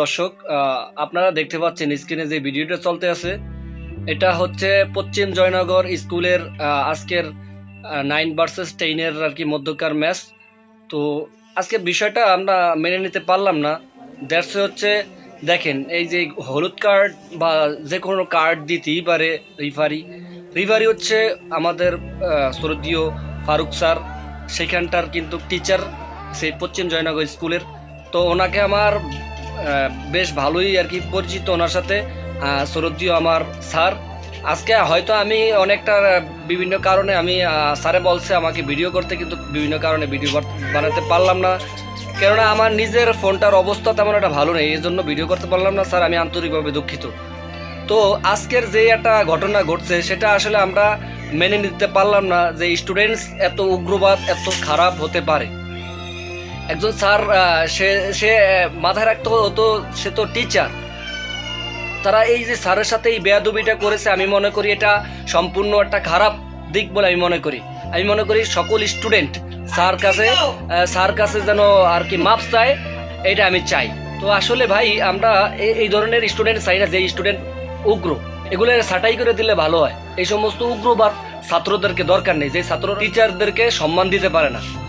দর্শক আপনারা দেখতে পাচ্ছেন স্ক্রিনে যে ভিডিওটা চলতে আছে, এটা হচ্ছে পশ্চিম জয়নগর স্কুলের আজকের নাইন ভার্সেস টেনের আর কি মধ্যকার ম্যাচ তো আজকের বিষয়টা আমরা মেনে নিতে পারলাম না। দ্যাটস হচ্ছে, দেখেন, এই যে হলুদ কার্ড বা যে কোনো কার্ড দিতেই পারে রিফারি রিফারি হচ্ছে আমাদের শ্রদ্ধীয় ফারুক স্যার সেখানটার কিন্তু টিচার সেই পশ্চিম জয়নগর স্কুলের। তো ওনাকে আমার বেশ ভালোই আর কি পরিচিত ওনার সাথে। আহ, শ্রদ্ধীয় আমার স্যার। আজকে হয়তো আমি অনেকটা বিভিন্ন কারণে আমি স্যারে বলছে আমাকে ভিডিও করতে কিন্তু বিভিন্ন কারণে ভিডিও বানাতে পারলাম না। কেননা আমার নিজের ফোনটার অবস্থা তেমন একটা ভালো নেই এই জন্য ভিডিও করতে পারলাম না স্যার আমি আন্তরিকভাবে দুঃখিত। তো আজকের যে একটা ঘটনা ঘটছে, সেটা আসলে আমরা মেনে নিতে পারলাম না যে স্টুডেন্টস এত উগ্রবাদ, এত খারাপ হতে পারে। একজন স্যার সে সে মাথায় রাখতে হতো, সে তো টিচার তারা এই যে স্যারের সাথে এই বেয়াদুবিটা করেছে, আমি মনে করি এটা সম্পূর্ণ একটা খারাপ দিক বলে আমি মনে করি। আমি মনে করি সকল স্টুডেন্ট স্যার কাছে স্যার কাছে যেন আর কি মাপ চায় এটা আমি চাই। তো আসলে ভাই, আমরা এই- এই ধরনের স্টুডেন্ট চাই না যে স্টুডেন্ট উগ্র। এগুলো ছাটাই করে দিলে ভালো হয়। এই সমস্ত উগ্রবাদ ছাত্রদেরকে দরকার নেই। যে ছাত্র টিচারদেরকে সম্মান দিতে পারে না।